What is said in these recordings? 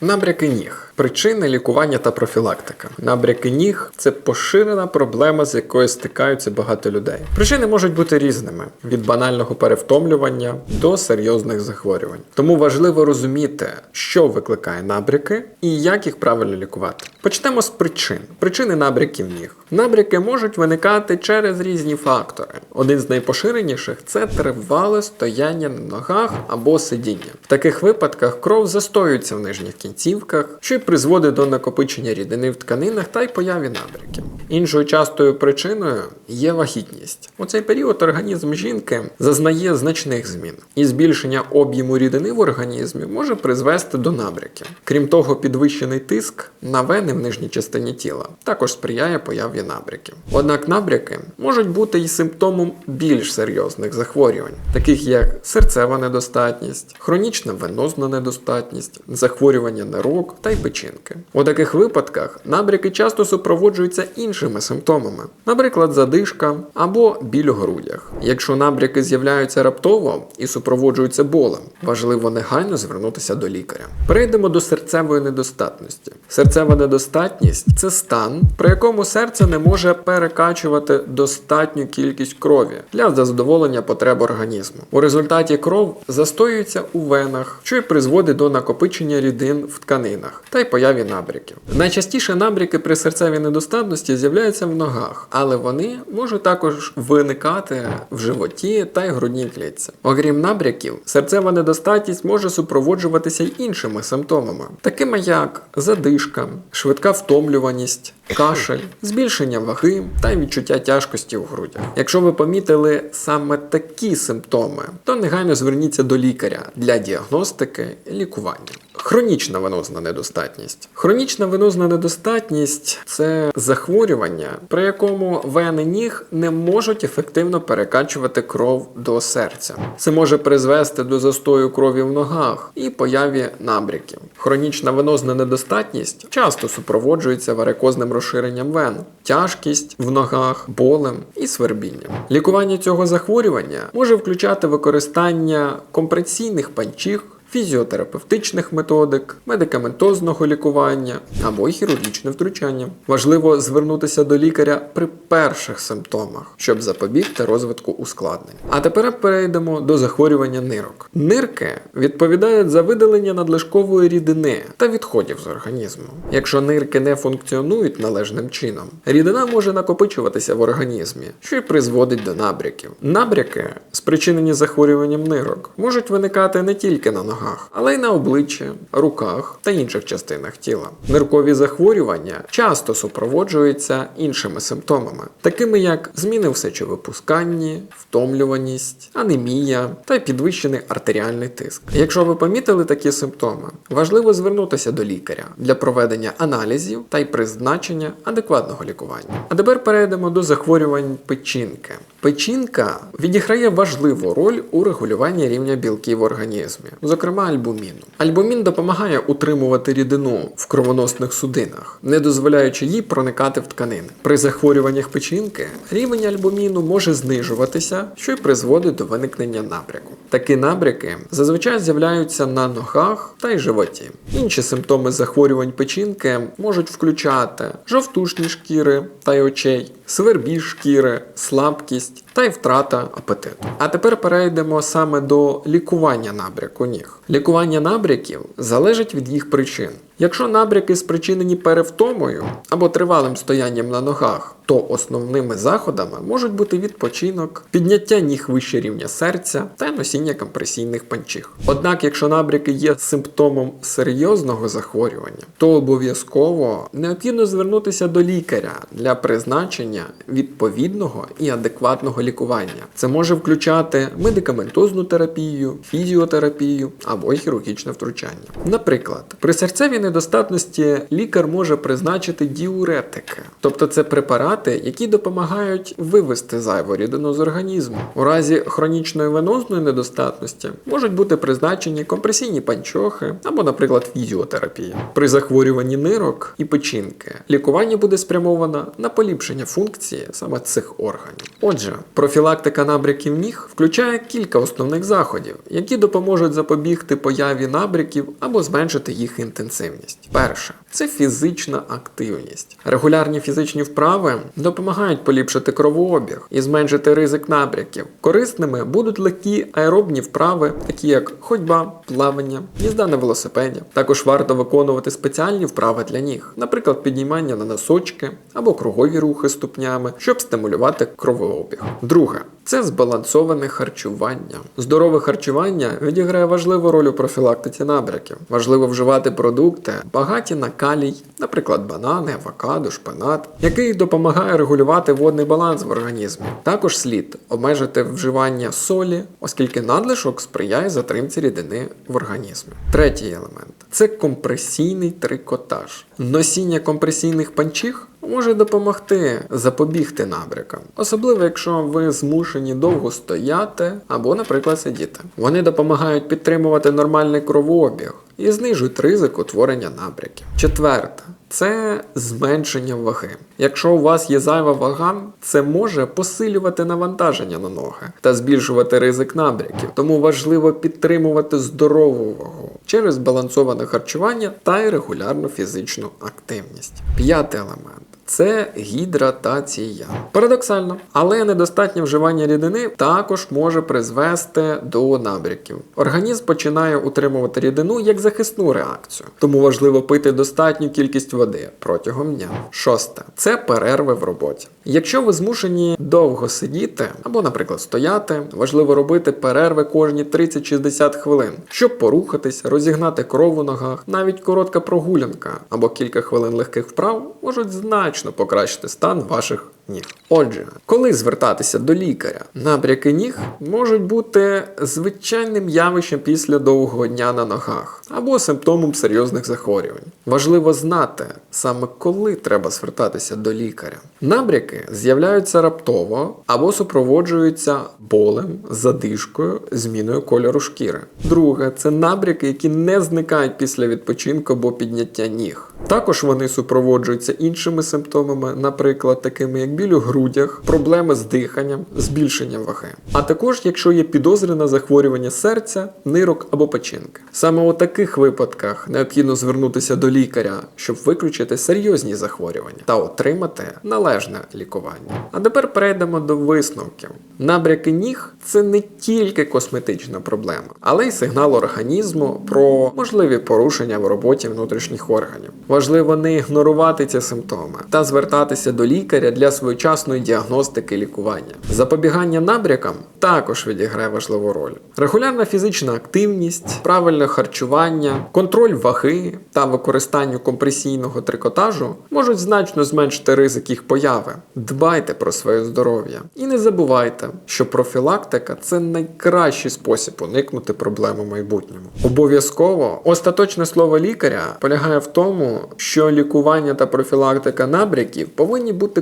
Набряки ніг, причини лікування та профілактика. Набряки ніг це поширена проблема, з якою стикаються багато людей. Причини можуть бути різними: від банального перевтомлювання до серйозних захворювань. Тому важливо розуміти, що викликає набряки і як їх правильно лікувати. Почнемо з причин. Причини набряків ніг. Набряки можуть виникати через різні фактори. Один з найпоширеніших це тривале стояння на ногах або сидіння. В таких випадках кров застоюється в нижніх кінцівках, що й призводить до накопичення рідини в тканинах та й появі набряків. Іншою частою причиною є вагітність. У цей період організм жінки зазнає значних змін, і збільшення об'єму рідини в організмі може призвести до набряків. Крім того, підвищений тиск на вени в нижній частині тіла також сприяє появі набряків. Однак набряки можуть бути і симптомом більш серйозних захворювань, таких як серцева недостатність, хронічна венозна недостатність, захворювання нирок та й печінки. У таких випадках набряки часто супроводжуються іншими симптомами, наприклад, задишка або біль у грудях. Якщо набряки з'являються раптово і супроводжуються болем, важливо негайно звернутися до лікаря. Перейдемо до серцевої недостатності. Серцева недостатність це стан, при якому серце не може перекачувати достатню кількість крові для задоволення потреб організму. У результаті кров застоюється у венах, що й призводить до накопичення рідин в тканинах та й появі набряків. Найчастіше набряки при серцевій недостатності з'являються в ногах, але вони можуть також виникати в животі та й грудній клітці. Окрім набряків, серцева недостатність може супроводжуватися й іншими симптомами, такими як задишка, швидка втомлюваність, кашель, збільшення ваги та відчуття тяжкості у грудях. Якщо ви помітили саме такі симптоми, то негайно зверніться до лікаря для діагностики і лікування. Хронічна венозна недостатність. Хронічна венозна недостатність це захворювання, при якому вени ніг не можуть ефективно перекачувати кров до серця. Це може призвести до застою крові в ногах і появі набряків. Хронічна венозна недостатність часто супроводжується варикозним розширенням вен, тяжкість в ногах, болем і свербінням. Лікування цього захворювання може включати використання компресійних панчіх фізіотерапевтичних методик, медикаментозного лікування або хірургічне втручання. Важливо звернутися до лікаря при перших симптомах, щоб запобігти розвитку ускладнень. А тепер перейдемо до захворювання нирок. Нирки відповідають за видалення надлишкової рідини та відходів з організму. Якщо нирки не функціонують належним чином, рідина може накопичуватися в організмі, що й призводить до набряків. Набряки, спричинені захворюванням нирок, можуть виникати не тільки на ногах, але й на обличчі, руках та інших частинах тіла. Ниркові захворювання часто супроводжуються іншими симптомами, такими як зміни в сечовипусканні, втомлюваність, анемія та підвищений артеріальний тиск. Якщо ви помітили такі симптоми, важливо звернутися до лікаря для проведення аналізів та й призначення адекватного лікування. А тепер перейдемо до захворювань печінки. Печінка відіграє важливу роль у регулюванні рівня білків в організмі, зокрема альбуміну. Альбумін допомагає утримувати рідину в кровоносних судинах, не дозволяючи їй проникати в тканини. При захворюваннях печінки рівень альбуміну може знижуватися, що й призводить до виникнення набряку. Такі набряки зазвичай з'являються на ногах та й животі. Інші симптоми захворювань печінки можуть включати жовтушні шкіри та й очей, свербіж шкіри, слабкість та й втрата апетиту. А тепер перейдемо саме до лікування набряку ніг. Лікування набряків залежить від їх причин. Якщо набряки спричинені перевтомою або тривалим стоянням на ногах, то основними заходами можуть бути відпочинок, підняття ніг вище рівня серця та носіння компресійних панчіх. Однак, якщо набряки є симптомом серйозного захворювання, то обов'язково необхідно звернутися до лікаря для призначення відповідного і адекватного лікування. Це може включати медикаментозну терапію, фізіотерапію або хірургічне втручання. Наприклад, при серцевій недостатності лікар може призначити діуретики, тобто це препарати, які допомагають вивести зайву рідину з організму. У разі хронічної венозної недостатності можуть бути призначені компресійні панчохи або, наприклад, фізіотерапія. При захворюванні нирок і печінки лікування буде спрямовано на поліпшення функції саме цих органів. Отже, профілактика набряків ніг включає кілька основних заходів, які допоможуть запобігти появі набряків або зменшити їх інтенсивність. Перше це фізична активність. Регулярні фізичні вправи допомагають поліпшити кровообіг і зменшити ризик набряків. Корисними будуть легкі аеробні вправи, такі як ходьба, плавання, їзда на велосипеді. Також варто виконувати спеціальні вправи для ніг, наприклад, піднімання на носочки або кругові рухи ступнями, щоб стимулювати кровообіг. Друге це збалансоване харчування. Здорове харчування відіграє важливу роль у профілактиці набряків. Важливо вживати продукти, багаті на калій, наприклад, банани, авокадо, шпинат, який допомагає регулювати водний баланс в організмі. Також слід обмежити вживання солі, оскільки надлишок сприяє затримці рідини в організмі. Третій елемент це компресійний трикотаж. Носіння компресійних панчіх може допомогти запобігти набрякам, особливо якщо ви змушені довго стояти або, наприклад, сидіти. Вони допомагають підтримувати нормальний кровообіг і знижують ризик утворення набряків. Четверте. Це зменшення ваги. Якщо у вас є зайва вага, це може посилювати навантаження на ноги та збільшувати ризик набряків. Тому важливо підтримувати здорову вагу через збалансоване харчування та й регулярну фізичну активність. П'ятий елемент. Це гідратація. Парадоксально, але недостатнє вживання рідини також може призвести до набряків. Організм починає утримувати рідину як захисну реакцію, тому важливо пити достатню кількість води протягом дня. Шосте це перерви в роботі. Якщо ви змушені довго сидіти або, наприклад, стояти, важливо робити перерви кожні 30-60 хвилин, щоб порухатись, розігнати кров у ногах, навіть коротка прогулянка або кілька хвилин легких вправ можуть значно покращити стан ваших ніг. Отже, коли звертатися до лікаря, набряки ніг можуть бути звичайним явищем після довгого дня на ногах або симптомом серйозних захворювань. Важливо знати саме коли треба звертатися до лікаря. Набряки з'являються раптово або супроводжуються болем, задишкою, зміною кольору шкіри. Друге це набряки, які не зникають після відпочинку або підняття ніг. Також вони супроводжуються іншими симптомами, наприклад, такими як біль у грудях, проблеми з диханням, збільшенням ваги. А також, якщо є підозри на захворювання серця, нирок або печінки. Саме у таких випадках необхідно звернутися до лікаря, щоб виключити серйозні захворювання та отримати належне лікування. А тепер перейдемо до висновків. Набряки ніг це не тільки косметична проблема, але й сигнал організму про можливі порушення в роботі внутрішніх органів. Важливо не ігнорувати ці симптоми та звертатися до лікаря для своєчасної діагностики і лікування. Запобігання набрякам також відіграє важливу роль. Регулярна фізична активність, правильне харчування, контроль ваги та використання компресійного трикотажу можуть значно зменшити ризик їх появи. Дбайте про своє здоров'я і не забувайте, що профілактика це найкращий спосіб уникнути проблем у майбутньому. Обов'язково остаточне слово лікаря полягає в тому, що лікування та профілактика набряків повинні бути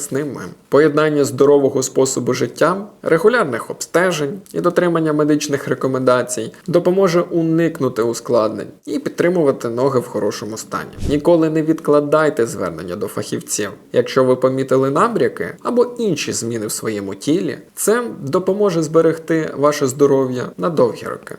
комплексними. Поєднання здорового способу життя, регулярних обстежень і дотримання медичних рекомендацій допоможе уникнути ускладнень і підтримувати ноги в хорошому стані. Ніколи не відкладайте звернення до фахівців. Якщо ви помітили набряки або інші зміни в своєму тілі, це допоможе зберегти ваше здоров'я на довгі роки.